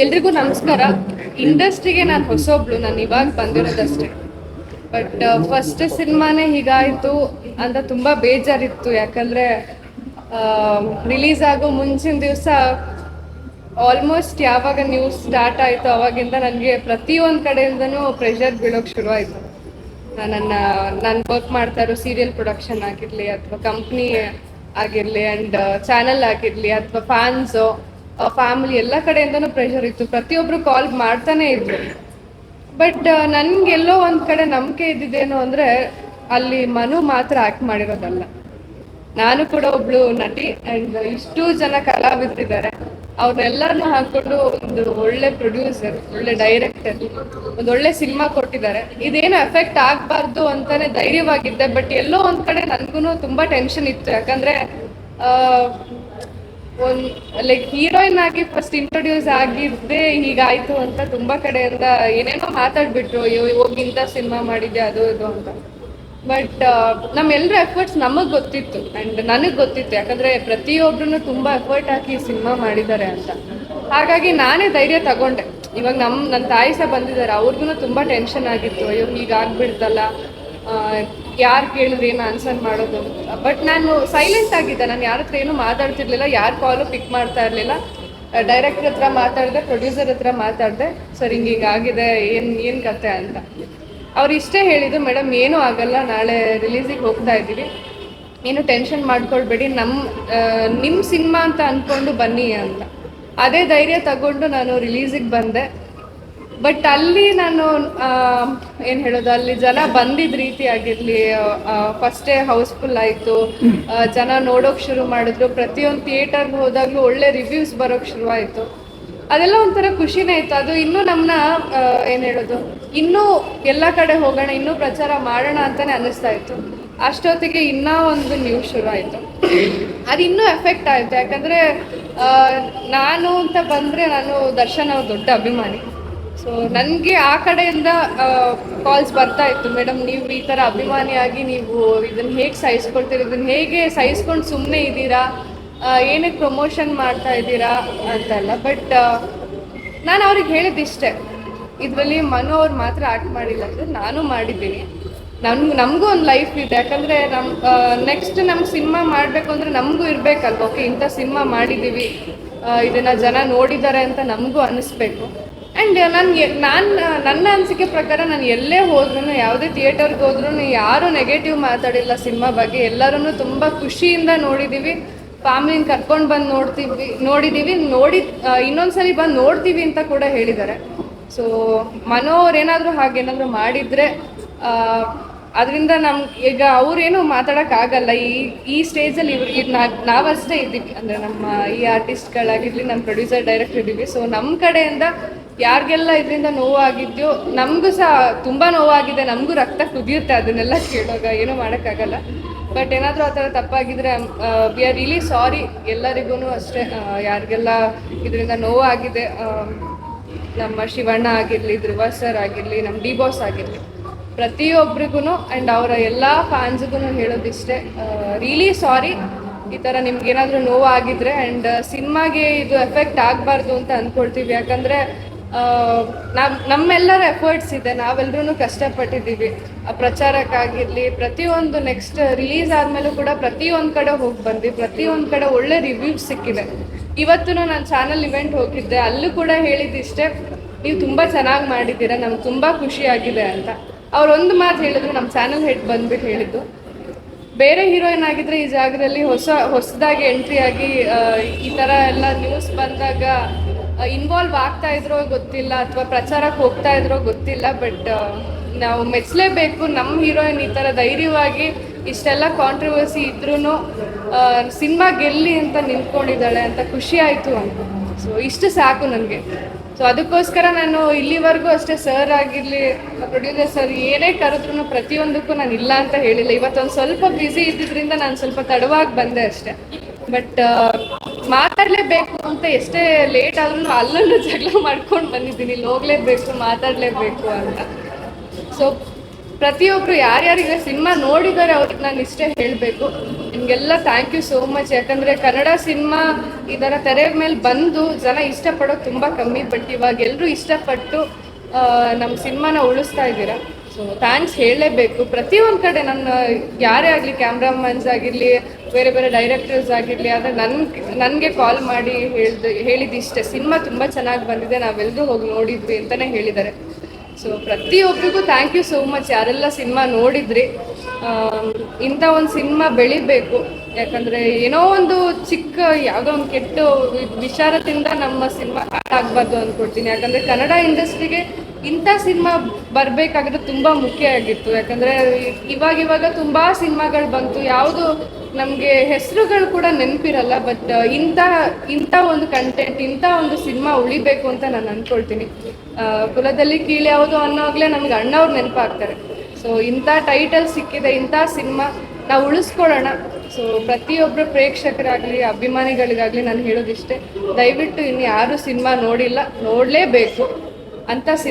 ಎಲ್ರಿಗೂ ನಮಸ್ಕಾರ. ಇಂಡಸ್ಟ್ರಿಗೆ ನಾನು ಹೊಸೊಬ್ಳು, ನಾನು ಇವಾಗ ಬಂದಿರೋದಷ್ಟೇ. ಬಟ್ ಫಸ್ಟ್ ಸಿನಿಮಾನೇ ಹೀಗಾಯಿತು ಅಂತ ತುಂಬ ಬೇಜಾರಿತ್ತು. ಯಾಕಂದರೆ ರಿಲೀಸ್ ಆಗೋ ಮುಂಚಿನ ದಿವಸ ಆಲ್ಮೋಸ್ಟ್ ಯಾವಾಗ ನ್ಯೂಸ್ ಸ್ಟಾರ್ಟ್ ಆಯಿತು ಅವಾಗಿಂದ ನನಗೆ ಪ್ರತಿಯೊಂದು ಕಡೆಯಿಂದನೂ ಪ್ರೆಷರ್ ಬೀಳೋಕೆ ಶುರುವಾಯಿತು. ನನ್ನ, ನಾನು ವರ್ಕ್ ಮಾಡ್ತಾ ಇರೋ ಸೀರಿಯಲ್ ಪ್ರೊಡಕ್ಷನ್ ಆಗಿರಲಿ, ಅಥವಾ ಕಂಪ್ನಿ ಆಗಿರಲಿ ಆ್ಯಂಡ್ ಚಾನಲ್ ಆಗಿರಲಿ, ಅಥವಾ ಫ್ಯಾನ್ಸು ಫ್ಯಾಮಿಲಿ ಎಲ್ಲ ಕಡೆಯಿಂದನು ಪ್ರೆಷರ್ ಇತ್ತು. ಪ್ರತಿಯೊಬ್ರು ಕಾಲ್ ಮಾಡ್ತಾನೆ ಇದ್ರು. ಬಟ್ ನನ್ಗೆಲ್ಲೋ ಒಂದ್ ಕಡೆ ನಂಬಿಕೆ ಇದ್ದಿದ್ದೇನು ಅಂದ್ರೆ ಅಲ್ಲಿ ಮನು ಮಾತ್ರ ಆಕ್ಟ್ ಮಾಡಿರೋದಲ್ಲ. ನಾನು ಕೂಡ ಒಬ್ಳು ನಟಿ ಅಂಡ್ ಇಷ್ಟು ಜನ ಕಲಾವಿದರಿದ್ದಾರೆ. ಅವ್ರನ್ನೆಲ್ಲರನ್ನೂ ಹಾಕೊಂಡು ಒಂದು ಒಳ್ಳೆ ಪ್ರೊಡ್ಯೂಸರ್ ಒಳ್ಳೆ ಡೈರೆಕ್ಟರ್ ಒಂದು ಒಳ್ಳೆ ಸಿನಿಮಾ ಕೊಟ್ಟಿದ್ದಾರೆ. ಇದೇನು ಎಫೆಕ್ಟ್ ಆಗ್ಬಾರ್ದು ಅಂತಾನೆ ಧೈರ್ಯವಾಗಿದ್ದೆ. ಬಟ್ ಎಲ್ಲೋ ಒಂದ್ ಕಡೆ ನನ್ಗೂ ತುಂಬಾ ಟೆನ್ಷನ್ ಇತ್ತು. ಯಾಕಂದ್ರೆ ಆ, ಒಂದ್ ಲೈಕ್ ಹೀರೋಯಿನ್ ಆಗಿ ಫಸ್ಟ್ ಇಂಟ್ರೊಡ್ಯೂಸ್ ಆಗಿದ್ದೆ ಹೀಗಾಯ್ತು ಅಂತ ತುಂಬಾ ಕಡೆಯಿಂದ ಏನೇನೋ ಮಾತಾಡ್ಬಿಟ್ರು ಹೋಗಿಂತ ಸಿನಿಮಾ ಮಾಡಿದ್ದೆ ಅದು, ಇದು ಅಂತ. ಬಟ್ ನಮ್ಮೆಲ್ಲರ ಎಫರ್ಟ್ಸ್ ನಮಗ್ ಗೊತ್ತಿತ್ತು ಅಂಡ್ ನನಗ್ ಗೊತ್ತಿತ್ತು. ಯಾಕಂದ್ರೆ ಪ್ರತಿಯೊಬ್ರು ತುಂಬಾ ಎಫರ್ಟ್ ಹಾಕಿ ಸಿನಿಮಾ ಮಾಡಿದ್ದಾರೆ ಅಂತ. ಹಾಗಾಗಿ ನಾನೇ ಧೈರ್ಯ ತಗೊಂಡೆ. ಇವಾಗ ನಮ್ ನನ್ನ ತಾಯಿ ಸಹ ಬಂದಿದ್ದಾರೆ. ಅವ್ರಿಗೂ ತುಂಬಾ ಟೆನ್ಷನ್ ಆಗಿತ್ತು. ಅಯ್ಯೋ, ಹೀಗಾಗ್ಬಿಡ್ತಲ್ಲ. ಯಾರು ಕೇಳಿದ್ರು ಏನು ಆನ್ಸರ್ ಮಾಡೋದು ಬಟ್ ನಾನು ಸೈಲೆಂಟ್ ಆಗಿದ್ದೆ. ನಾನು ಯಾರ ಹತ್ರ ಏನು ಮಾತಾಡ್ತಿರ್ಲಿಲ್ಲ. ಯಾರು ಕಾಲು ಪಿಕ್ ಮಾಡ್ತಾ ಇರಲಿಲ್ಲ. ಡೈರೆಕ್ಟರ್ ಹತ್ರ ಮಾತಾಡಿದೆ ಪ್ರೊಡ್ಯೂಸರ್ ಹತ್ರ ಮಾತಾಡಿದೆ. ಸರ್, ಹಿಂಗೆ ಹಿಂಗಾಗಿದೆ ಏನು ಏನು ಕತೆ ಅಂತ. ಅವ್ರು ಇಷ್ಟೇ ಹೇಳಿದ್ರು ಮೇಡಮ್, ಏನೂ ಆಗಲ್ಲ. ನಾಳೆ ರಿಲೀಸಿಗೆ ಹೋಗ್ತಾ ಇದ್ದೀವಿ. ಏನು ಟೆನ್ಷನ್ ಮಾಡ್ಕೊಳ್ಬೇಡಿ. ನಮ್ಮ ನಿಮ್ಮ ಸಿನಿಮಾ ಅಂತ ಅಂದ್ಕೊಂಡು ಬನ್ನಿ ಅಂತ. ಅದೇ ಧೈರ್ಯ ತಗೊಂಡು ನಾನು ರಿಲೀಸಿಗೆ ಬಂದೆ. ಬಟ್ ಅಲ್ಲಿ ನಾನು ಏನು ಹೇಳೋದು, ಅಲ್ಲಿ ಜನ ಬಂದಿದ್ದ ರೀತಿ ಆಗಿರಲಿ ಫಸ್ಟೇ ಹೌಸ್ಫುಲ್ ಆಯಿತು. ಜನ ನೋಡೋಕೆ ಶುರು ಮಾಡಿದ್ರು. ಪ್ರತಿಯೊಂದು ಥಿಯೇಟರ್ಗೆ ಹೋದಾಗಲೂ ಒಳ್ಳೆ ರಿವ್ಯೂಸ್ ಬರೋಕ್ಕೆ ಶುರುವಾಯಿತು ಅದೆಲ್ಲ ಒಂಥರ ಖುಷಿನೇ ಇತ್ತು. ಅದು ಇನ್ನೂ ನಮ್ಮನ್ನ ಏನು ಹೇಳೋದು, ಇನ್ನೂ ಎಲ್ಲ ಕಡೆ ಹೋಗೋಣ, ಇನ್ನೂ ಪ್ರಚಾರ ಮಾಡೋಣ ಅಂತಾನೆ ಅನ್ನಿಸ್ತಾ ಇತ್ತು. ಅಷ್ಟೊತ್ತಿಗೆ ಇನ್ನೂ ಒಂದು ನ್ಯೂಸ್ ಶುರು ಆಯಿತು. ಅದು ಇನ್ನೂ ಎಫೆಕ್ಟ್ ಆಯಿತು. ಯಾಕಂದರೆ ನಾನು ಅಂತ ಬಂದರೆ ನಾನು ದರ್ಶನ್ ದೊಡ್ಡ ಅಭಿಮಾನಿ. ಸೊ ನನಗೆ ಆ ಕಡೆಯಿಂದ ಕಾಲ್ಸ್ ಬರ್ತಾ ಇತ್ತು. ಮೇಡಮ್ ನೀವು ಈ ಥರ ಅಭಿಮಾನಿಯಾಗಿ ನೀವು ಇದನ್ನು ಹೇಗೆ ಸಹಿಸ್ಕೊಳ್ತೀರಿ? ಇದನ್ನು ಹೇಗೆ ಸಹಿಸ್ಕೊಂಡು ಸುಮ್ಮನೆ ಇದ್ದೀರಾ? ಏನಕ್ಕೆ ಪ್ರಮೋಷನ್ ಮಾಡ್ತಾ ಇದ್ದೀರಾ? ಅಂತೆಲ್ಲ. ಬಟ್ ನಾನು ಅವ್ರಿಗೆ ಹೇಳಿದ್ದಿಷ್ಟೇ ಇದರಲ್ಲಿ ಮನು ಅವ್ರು ಮಾತ್ರ ಆಕ್ಟ್ ಮಾಡಿಲ್ಲ ಅಂದರೆ ನಾನು ಮಾಡಿದ್ದೀನಿ. ನಮ್ಗೆ, ನಮಗೂ ಒಂದು ಲೈಫ್ ಇದೆ. ಯಾಕಂದರೆ ನಮ್ಮ ನೆಕ್ಸ್ಟ್ ನಮ್ಗೆ ಸಿನಿಮಾ ಮಾಡಬೇಕು ಅಂದರೆ ನಮಗೂ ಇರಬೇಕಲ್ವ? ಓಕೆ, ಇಂಥ ಸಿನಿಮಾ ಮಾಡಿದ್ದೀವಿ. ಇದನ್ನು ಜನ ನೋಡಿದ್ದಾರೆ ಅಂತ ನಮಗೂ ಅನಿಸ್ಬೇಕು. ಆ್ಯಂಡ್ ನನಗೆ ನಾನು, ನನ್ನ ಅನಿಸಿಕೆ ಪ್ರಕಾರ ನಾನು ಎಲ್ಲೇ ಹೋದ್ರೂ ಯಾವುದೇ ಥಿಯೇಟರ್ಗೆ ಹೋದ್ರೂ ಯಾರೂ ನೆಗೆಟಿವ್ ಮಾತಾಡಿಲ್ಲ ಸಿನಿಮಾ ಬಗ್ಗೆ. ಎಲ್ಲರೂ ತುಂಬ ಖುಷಿಯಿಂದ ನೋಡಿದ್ದೀವಿ ಫ್ಯಾಮಿಲಿನ ಕರ್ಕೊಂಡು ಬಂದು ನೋಡ್ತೀವಿ ನೋಡಿದ್ದೀವಿ ನೋಡಿ ಇನ್ನೊಂದ್ಸಲಿ ಬಂದು ನೋಡ್ತೀವಿ ಅಂತ ಕೂಡ ಹೇಳಿದ್ದಾರೆ. ಸೊ ಏನಾದರೂ ಹಾಗೇನಾದರೂ ಮಾಡಿದರೆ ಅದರಿಂದ ನಮ್, ಈಗ ಅವ್ರೇನು ಮಾತಾಡೋಕ್ಕಾಗಲ್ಲ. ಈ ಈ ಸ್ಟೇಜಲ್ಲಿ ಇವ್ರು ಈಗ ನಾವಷ್ಟೇ ಇದ್ದೀವಿ. ಅಂದರೆ ನಮ್ಮ ಈ ಆರ್ಟಿಸ್ಟ್ಗಳಾಗಿರಲಿ, ನಮ್ಮ ಪ್ರೊಡ್ಯೂಸರ್ ಡೈರೆಕ್ಟರ್ ಇದ್ದೀವಿ. ಸೊ ನಮ್ಮ ಕಡೆಯಿಂದ ಯಾರಿಗೆಲ್ಲ ಇದರಿಂದ ನೋವಾಗಿದೆಯೋ, ನಮಗೂ ಸಹ ತುಂಬ ನೋವಾಗಿದೆ. ನಮಗೂ ರಕ್ತ ಕುದಿಯುತ್ತೆ ಅದನ್ನೆಲ್ಲ ಕೇಳೋಗ ಏನೂ ಮಾಡೋಕ್ಕಾಗಲ್ಲ. ಬಟ್ ಏನಾದರೂ ಆ ಥರ ತಪ್ಪಾಗಿದ್ರೆ ವಿ ಆರ್ ರಿಯಲಿ ಸಾರಿ ಎಲ್ಲರಿಗೂ ಅಷ್ಟೇ. ಯಾರಿಗೆಲ್ಲ ಇದರಿಂದ ನೋವಾಗಿದೆ ನಮ್ಮ ಶಿವಣ್ಣ ಆಗಿರಲಿ, ಧ್ರುವ ಸರ್ ಆಗಿರಲಿ, ನಮ್ಮ ಡಿ ಬಾಸ್ ಆಗಿರಲಿ. ಪ್ರತಿಯೊಬ್ಬರಿಗೂ ಆ್ಯಂಡ್ ಅವರ ಎಲ್ಲ ಫ್ಯಾನ್ಸ್ಗೂ ಹೇಳೋದಿಷ್ಟೇ. ರಿಯಲಿ ಸಾರಿ ಈ ಥರ ನಿಮ್ಗೇನಾದರೂ ನೋವಾಗಿದ್ರೆ ಆ್ಯಂಡ್ ಸಿನಿಮಾಗೆ ಇದು ಎಫೆಕ್ಟ್ ಆಗಬಾರ್ದು ಅಂತ ಅಂದ್ಕೊಳ್ತೀವಿ ಯಾಕಂದರೆ ನಾವು, ನಮ್ಮೆಲ್ಲರ ಎಫರ್ಟ್ಸ್ ಇದೆ. ನಾವೆಲ್ಲರೂ ಕಷ್ಟಪಟ್ಟಿದ್ದೀವಿ. ಆ ಪ್ರಚಾರಕ್ಕಾಗಿರಲಿ, ಪ್ರತಿಯೊಂದು ನೆಕ್ಸ್ಟ್ ರಿಲೀಸ್ ಆದಮೇಲೂ ಕೂಡ ಪ್ರತಿಯೊಂದು ಕಡೆ ಹೋಗಿ ಬಂದು ಪ್ರತಿಯೊಂದು ಕಡೆ ಒಳ್ಳೆ ರಿವ್ಯೂಸ್ ಸಿಕ್ಕಿದೆ ಇವತ್ತು ನಾನು ಚಾನಲ್ ಇವೆಂಟ್ ಹೋಗಿದ್ದೆ. ಅಲ್ಲೂ ಕೂಡ ಹೇಳಿದ್ದಿಷ್ಟೇ, ನೀವು ತುಂಬ ಚೆನ್ನಾಗಿ ಮಾಡಿದ್ದೀರಾ. ನಮ್ಗೆ ತುಂಬ ಖುಷಿಯಾಗಿದೆ ಅಂತ. ಅವ್ರು ಒಂದು ಮಾತು ಹೇಳಿದ್ರು, ನಮ್ಮ ಚಾನಲ್ ಹೆಡ್ ಬಂದ್ಬಿಟ್ಟು ಹೇಳಿದ್ದು. ಬೇರೆ ಹೀರೋಯಿನ್ ಆಗಿದ್ರೆ ಈ ಜಾಗದಲ್ಲಿ ಹೊಸ, ಹೊಸದಾಗಿ ಎಂಟ್ರಿ ಆಗಿ ಈ ಥರ ಎಲ್ಲ ನ್ಯೂಸ್ ಬಂದಾಗ ಇನ್ವಾಲ್ವ್ ಆಗ್ತಾ ಇದ್ರೋ ಗೊತ್ತಿಲ್ಲ, ಅಥವಾ ಪ್ರಚಾರಕ್ಕೆ ಹೋಗ್ತಾ ಇದ್ರೋ ಗೊತ್ತಿಲ್ಲ ಬಟ್ ನಾವು ಮೆಚ್ಚಲೇಬೇಕು ನಮ್ಮ ಹೀರೋಯಿನ್ ಈ ಥರ ಧೈರ್ಯವಾಗಿ ಇಷ್ಟೆಲ್ಲ ಕಾಂಟ್ರವರ್ಸಿ ಇದ್ರೂ ಸಿನಿಮಾ ಗೆಲ್ಲಿ ಅಂತ ನಿಂತ್ಕೊಂಡಿದ್ದಾಳೆ ಅಂತ ಖುಷಿ ಆಯಿತು ಅಂತ. ಸೊ ಇಷ್ಟು ಸಾಕು ನನಗೆ. ಸೊ ಅದಕ್ಕೋಸ್ಕರ ನಾನು ಇಲ್ಲಿವರೆಗೂ ಅಷ್ಟೇ ಸರ್ ಆಗಿರಲಿ ಪ್ರೊಡ್ಯೂಸರ್ ಸರ್ ಏನೇ ಕರೆದ್ರು ಪ್ರತಿಯೊಂದಕ್ಕೂ ನಾನು ಇಲ್ಲ ಅಂತ ಹೇಳಿಲ್ಲ. ಇವತ್ತೊಂದು ಸ್ವಲ್ಪ ಬ್ಯುಸಿ ಇದ್ದಿದ್ರಿಂದ ನಾನು ಸ್ವಲ್ಪ ತಡವಾಗಿ ಬಂದೆ ಅಷ್ಟೇ. ಬಟ್ ಮಾತಾಡಲೇಬೇಕು ಅಂತ ಎಷ್ಟೇ ಲೇಟ್ ಆದ್ರೂ ಅಲ್ಲೂ ಜಗಳ ಮಾಡ್ಕೊಂಡು ಬಂದಿದ್ದೀನಿ. ಇಲ್ಲಿ ಹೋಗ್ಲೇಬೇಕು, ಮಾತಾಡಲೇಬೇಕು ಅಂತ. ಸೊ ಪ್ರತಿಯೊಬ್ರು ಯಾರ್ಯಾರಿಗೆ ಸಿನಿಮಾ ನೋಡಿದ್ದಾರೆ ಅವ್ರಿಗೆ ನಾನು ಇಷ್ಟೇ ಹೇಳಬೇಕು. ನಿಮ್ಗೆಲ್ಲ ಥ್ಯಾಂಕ್ ಯು ಸೋ ಮಚ್ ಯಾಕಂದರೆ ಕನ್ನಡ ಸಿನಿಮಾ ಇದರ ತೆರೆ ಮೇಲೆ ಬಂದು ಜನ ಇಷ್ಟಪಡೋದು ತುಂಬ ಕಮ್ಮಿ ಬಟ್ ಇವಾಗ ಎಲ್ಲರೂ ಇಷ್ಟಪಟ್ಟು ನಮ್ಮ ಸಿನಿಮಾನ ಉಳಿಸ್ತಾ ಇದ್ದೀರಾ? ಸೊ ಥ್ಯಾಂಕ್ಸ್ ಹೇಳಲೇಬೇಕು. ಪ್ರತಿಯೊಂದು ಕಡೆ ನನ್ನ, ಯಾರೇ ಆಗಲಿ ಕ್ಯಾಮ್ರಾಮನ್ಸ್ ಆಗಿರಲಿ, ಬೇರೆ ಬೇರೆ ಡೈರೆಕ್ಟರ್ಸ್ ಆಗಿರಲಿ, ಆದರೆ ನನ್ಗೆ ನನಗೆ ಕಾಲ್ ಮಾಡಿ ಹೇಳ್ದು ಹೇಳಿದ್ದು ಇಷ್ಟೇ. ಸಿನಿಮಾ ತುಂಬ ಚೆನ್ನಾಗಿ ಬಂದಿದೆ. ನಾವೆಲ್ಲರೂ ಹೋಗಿ ನೋಡಿದ್ವಿ ಅಂತಲೇ ಹೇಳಿದ್ದಾರೆ. ಸೊ ಪ್ರತಿಯೊಬ್ಬರಿಗೂ ಥ್ಯಾಂಕ್ ಯು ಸೋ ಮಚ್ ಯಾರೆಲ್ಲ ಸಿನಿಮಾ ನೋಡಿದ್ರಿ ಇಂಥ ಒಂದು ಸಿನಿಮಾ ಬೆಳಿಬೇಕು. ಯಾಕಂದ್ರೆ ಏನೋ ಒಂದು ಚಿಕ್ಕ, ಯಾವುದೋ ಒಂದು ಕೆಟ್ಟ ವಿಚಾರದಿಂದ ನಮ್ಮ ಸಿನಿಮಾ ಹಾಳಾಗಬಾರ್ದು ಅಂದ್ಕೊಡ್ತೀನಿ ಯಾಕಂದ್ರೆ ಕನ್ನಡ ಇಂಡಸ್ಟ್ರಿಗೆ ಇಂಥ ಸಿನಿಮಾ ಬರಬೇಕಾಗಿದ್ದು ತುಂಬ ಮುಖ್ಯ ಆಗಿತ್ತು. ಯಾಕಂದ್ರೆ ಇವಾಗ ಇವಾಗ ತುಂಬಾ ಸಿನಿಮಾಗಳು ಬಂತು. ಯಾವುದು ನಮಗೆ ಹೆಸರುಗಳು ಕೂಡ ನೆನಪಿರಲ್ಲ ಬಟ್ ಇಂಥ ಇಂಥ ಒಂದು ಕಂಟೆಂಟ್ ಇಂಥ ಒಂದು ಸಿನಿಮಾ ಉಳಿಬೇಕು ಅಂತ ನಾನು ಅಂದ್ಕೊಳ್ತೀನಿ ಕುಲದಲ್ಲಿ ಕೀಳು ಯಾವುದು ಅನ್ನೋಗ್ಲೇ ನಮ್ಗೆ ಅಣ್ಣವ್ರು ನೆನಪಾಗ್ತಾರೆ. ಸೊ ಇಂಥ ಟೈಟಲ್ ಸಿಕ್ಕಿದೆ, ಇಂಥ ಸಿನಿಮಾ ನಾವು ಉಳಿಸ್ಕೊಳ್ಳೋಣ. ಸೊ ಪ್ರತಿಯೊಬ್ಬರು ಪ್ರೇಕ್ಷಕರಾಗಲಿ, ಅಭಿಮಾನಿಗಳಿಗಾಗಲಿ ನಾನು ಹೇಳೋದಿಷ್ಟೇ, ದಯವಿಟ್ಟು ಇನ್ನು ಯಾರು ಸಿನಿಮಾ ನೋಡಿಲ್ಲ, ನೋಡಲೇಬೇಕು. ಅಂತ ಸಿನಿಮಾ